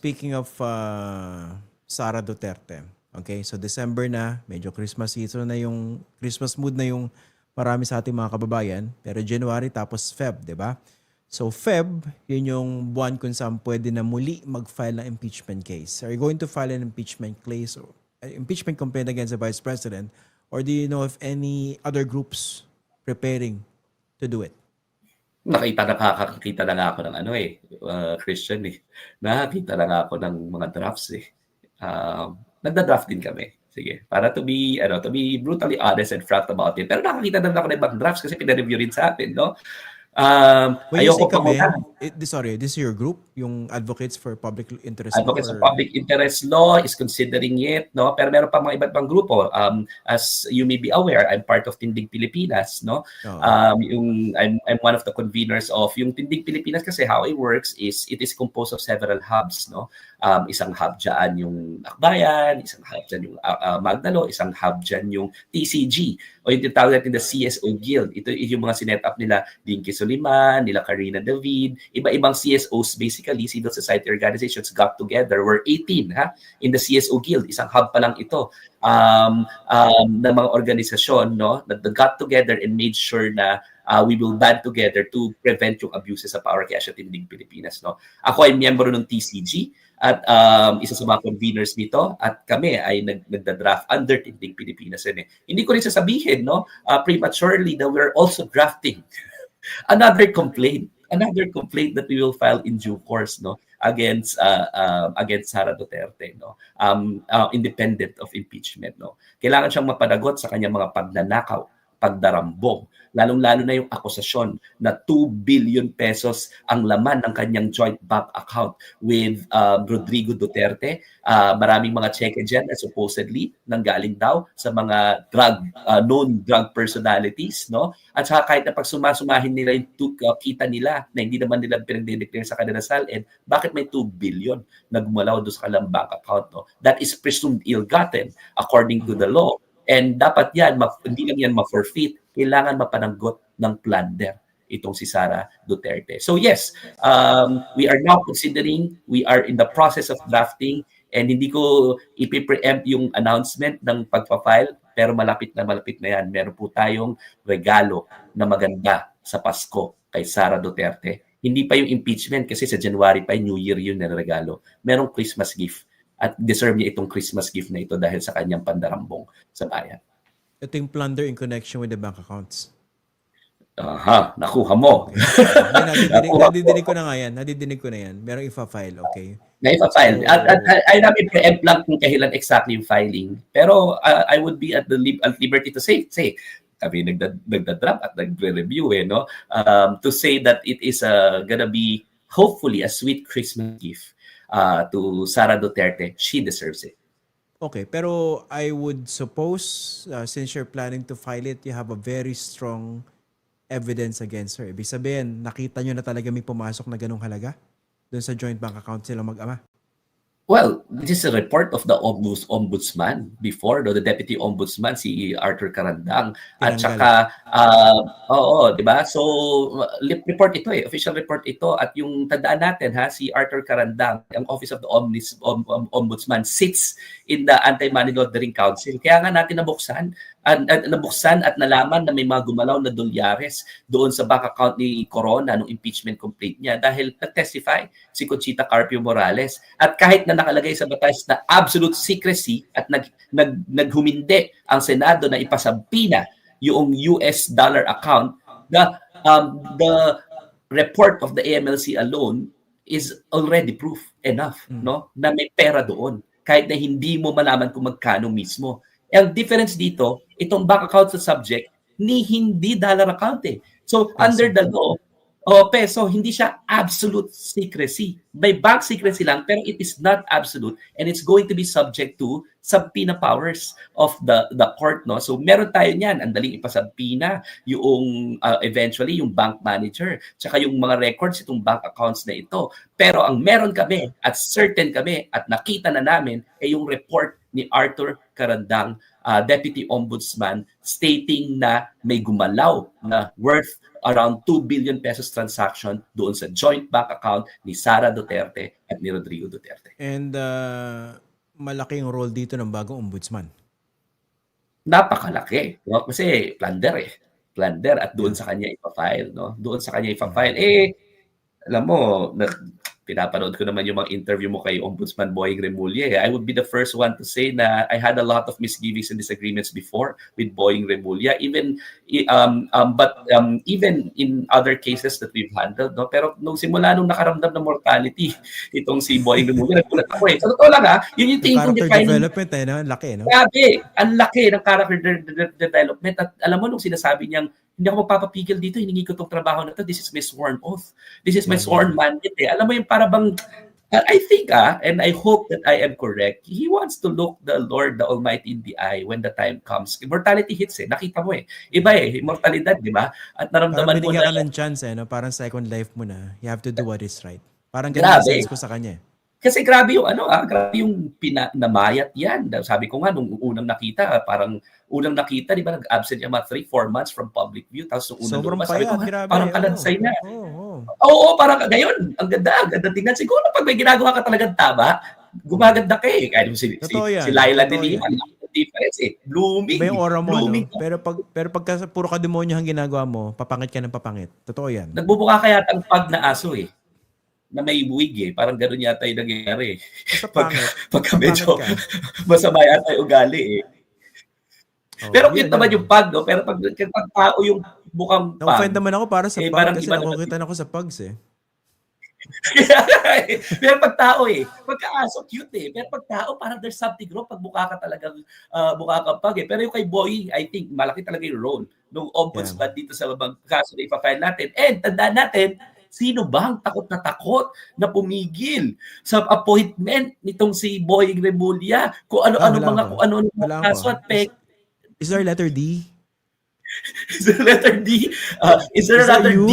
speaking of uh, Sara Duterte, okay, so December na, medyo Christmas season na yung, Christmas mood na yung marami sa ating mga kababayan, pero January tapos Feb, di ba? So Feb, yun yung buwan kung saan pwede na muli mag-file ng impeachment case. Are you going to file an impeachment case or uh, impeachment complaint against the Vice President? Or do you know if any other groups preparing to do it? Nakita nakakakita na nga ako ng ano eh, uh, Christian eh. Nakakita na nga ako ng mga drafts eh. Um, nagda-draft din kami. Sige, para to be ano, to be brutally honest and frank about it. Pero nakakita na ako ng ibang drafts kasi pinareview rin sa atin, no? Um, When you say ayoko pa kami, it, sorry, this is your group, yung Advocates for Public Interest Advocates or- of Public Interest Law is considering it, no? Pero meron pa mga iba't ibang grupo. Um, as you may be aware, I'm part of Tindig Pilipinas, no? Oo. Um, yung I'm, I'm one of the conveners of yung Tindig Pilipinas kasi how it works is it is composed of several hubs, no? Um, isang hub dyan yung Akbayan, isang hub dyan yung uh, uh, Magdalo, isang hub dyan yung TCG o yung tinatawag natin the CSO Guild. Ito yung mga sinet up nila Dinky Soliman, nila Karina David, iba-ibang CSOs basically, civil society organizations got together. We're 18 ha in the CSO Guild. Isang hub pa lang ito um, um, ng mga organisasyon no, that got together and made sure na uh, we will band together to prevent yung abuses sa power kaya siya tindig Pilipinas. No? Ako ay miyembro ng TCG at um, isa sa mga conveners nito at kami ay nag nagda-draft under Tindig Pilipinas yun eh. Hindi ko rin sasabihin no uh, prematurely that we're also drafting another complaint another complaint that we will file in due course no against uh, uh, against Sara Duterte no um uh, independent of impeachment no. Kailangan siyang mapanagot sa kanyang mga pagnanakaw pagdarambong lalong-lalo na yung akusasyon na 2 billion pesos ang laman ng kanyang joint bank account with uh, Rodrigo Duterte. Uh, maraming mga cheque dyan na supposedly nanggaling daw sa mga drug, uh, known drug personalities. no At saka kahit na pag sumasumahin nila yung tu- uh, kita nila na hindi naman nila pinag-declare sa kanila salin, bakit may 2 billion na gumalaw doon sa kanilang bank account? No? That is presumed ill-gotten according to the law. And dapat yan, ma- hindi lang yan ma-forfeit, kailangan mapananggot ng plunder itong si Sara Duterte. So yes, um, we are now considering, we are in the process of drafting and hindi ko ipipreempt yung announcement ng pagpa-file pero malapit na malapit na yan. Meron po tayong regalo na maganda sa Pasko kay Sara Duterte. Hindi pa yung impeachment kasi sa January pa, New Year yun na regalo. Merong Christmas gift at deserve niya itong Christmas gift na ito dahil sa kanyang pandarambong sa bayan. Ito yung plunder in connection with the bank accounts. Aha, nakuha mo. Nadidinig, nadidinig ko na nga yan. Nadidinig ko na yan. Merong ifa-file, okay? na ipa-file. So- At, at, at ay namin preempt lang kung kailan exactly yung filing. Pero uh, I would be at the lib- at liberty to say, say, kami nagda, nagda-drop at nagre-review eh, no? Um, to say that it is uh, gonna be hopefully a sweet Christmas gift uh, to Sara Duterte. She deserves it. Okay, pero I would suppose, uh, since you're planning to file it, you have a very strong evidence against her. Ibig sabihin, nakita nyo na talaga may pumasok na ganong halaga doon sa joint bank account sila mag-ama. Well, this is a report of the ombuds, ombudsman before, no, the deputy ombudsman, si Arthur Carandang. At saka, uh, oo, di ba? So, report ito eh, official report ito. At yung tandaan natin ha, si Arthur Carandang, ang Office of the Omnis, Om, Om- Ombudsman, sits in the Anti-Money Laundering Council. Kaya nga natin nabuksan, at, at nabuksan at nalaman na may mga gumalaw na dolyares doon sa bank account ni Corona nung impeachment complaint niya dahil nag-testify si Conchita Carpio Morales. At kahit na nakalagay sa batas na absolute secrecy at nag, nag, naghumindi ang Senado na ipasampina yung US dollar account, the, um, the report of the AMLC alone is already proof enough Mm. no na may pera doon kahit na hindi mo malaman kung magkano mismo. Ang difference dito, itong bank account sa subject ni hindi dollar account eh. So under the law, oh, peso, hindi siya absolute secrecy. May bank secrecy lang, pero it is not absolute and it's going to be subject to subpoena powers of the the court no? So meron tayo niyan. Ang daling ipasubpoena yung uh, eventually yung bank manager tsaka yung mga records itong bank accounts na ito. Pero ang meron kami at certain kami at nakita na namin ay yung report ni Arthur Karandang uh, deputy ombudsman stating na may gumalaw na worth around 2 billion pesos transaction doon sa joint bank account ni Sara Duterte at ni Rodrigo Duterte. And uh, malaki yung role dito ng bagong ombudsman. Napakalaki. No? Kasi plunder eh. Plunder at doon sa kanya ipa-file. No? Doon sa kanya ipa-file. Eh, alam mo, pinapanood ko naman yung mga interview mo kay Ombudsman Boying Remulla. eh. I would be the first one to say na I had a lot of misgivings and disagreements before with Boying Remulla. Even, um, um, but um, even in other cases that we've handled. No? Pero nung simula nung nakaramdam ng mortality, itong si Boying Remulla, nagulat ako eh. Sa totoo lang ha, yun yung tingin kong Character defining development eh, no? Ang laki, no? Grabe, ang laki ng character de- de- development. At alam mo, nung sinasabi niyang, hindi ako magpapapigil dito, hiningi ko tong trabaho na to, this is my sworn oath. This is my sworn mandate. Eh. Alam mo yung para bang, I think ah, and I hope that I am correct, he wants to look the Lord, the Almighty in the eye when the time comes. Immortality hits eh, nakita mo eh. Iba eh, immortalidad, di ba? At Parang naramdaman mo binigyan ka na, ng chance eh, no? Parang second life mo na. You have to do what is right. Parang ganun ang sense ko sa kanya eh. Kasi grabe yung ano, ah, grabe yung pina, namayat yan. Sabi ko nga, nung unang nakita, parang unang nakita, di ba, nag-absent yung mga 3-4 months from public view. Tapos nung unang lumabas, sabi ko, payat, "Ha, grabe. parang kalansay na. Oo, oo. Oo, parang ngayon, ang ganda, ang ganda tingnan. Siguro pag may ginagawa ka talagang tama, gumaganda ka eh. Kahit si, si, si Laila yung difference eh. Blooming. Yung aura mo, blooming. no? Pero pag, pero pagka puro ka demonyo ang ginagawa mo, papangit ka ng papangit. Totoo yan. Nagbubuka kaya ang pag na aso eh na may wig eh. Parang gano'n yata yung nangyayari Pag, pagka medyo masama yata yung ugali eh. Oo, Pero cute naman yun. yung pag, no? Pero pag, pag tao yung bukang pag, Na-offend naman ako para sa Eh, pag parang kasi naman nakukitan ako sa pugs eh. Pero pag tao eh, pagka-aso cute eh. Pero pag tao, parang there's something wrong pag mukha ka talagang uh, mukha ka pag eh. Pero yung kay Boy, I think malaki talaga yung role ng ombudsman dito sa mga kaso na ipafile natin. And tandaan natin, sino ba ang takot na takot na pumigil sa appointment nitong si Boy Remulla? Kung ano-ano Ah, mga ako. kung ano-ano mga kaso at pek. Is there a letter D? Is there a letter D? Uh, is there Is a letter you? D?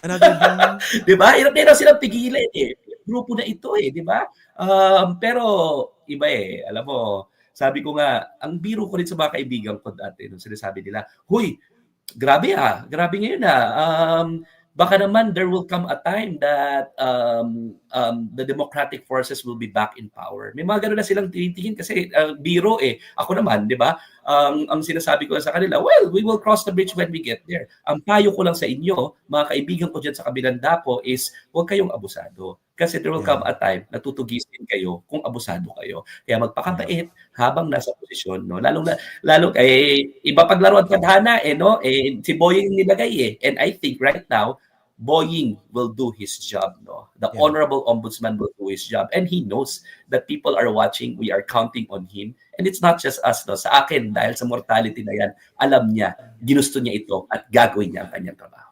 Another? Di ba? Hirap daw silang pigilan eh. Grupo na ito eh, di ba? Um, pero iba eh, alam mo, sabi ko nga, ang biro ko rin sa mga kaibigan ko dati nung sinasabi nila, Huy, grabe ah, grabe ngayon ah. Um, baka naman there will come a time that um, um, the democratic forces will be back in power. May mga ganun na silang tinitingin kasi uh, biro eh. Ako naman, di ba? Um, ang sinasabi ko sa kanila, well, we will cross the bridge when we get there. Ang payo ko lang sa inyo, mga kaibigan ko dyan sa kabilang dako is huwag kayong abusado. Kasi there will Yeah. come a time na tutugisin kayo kung abusado kayo. Kaya magpakabait habang nasa posisyon, no? Lalo na lalo eh iba paglaro at tadhana eh no, eh si Boying nilagay eh. And I think right now Boying will do his job, no? The Yeah. honorable ombudsman will do his job and he knows that people are watching, we are counting on him. And it's not just us, no? Sa akin, dahil sa mortality na yan, alam niya, ginusto niya ito at gagawin niya ang kanyang trabaho.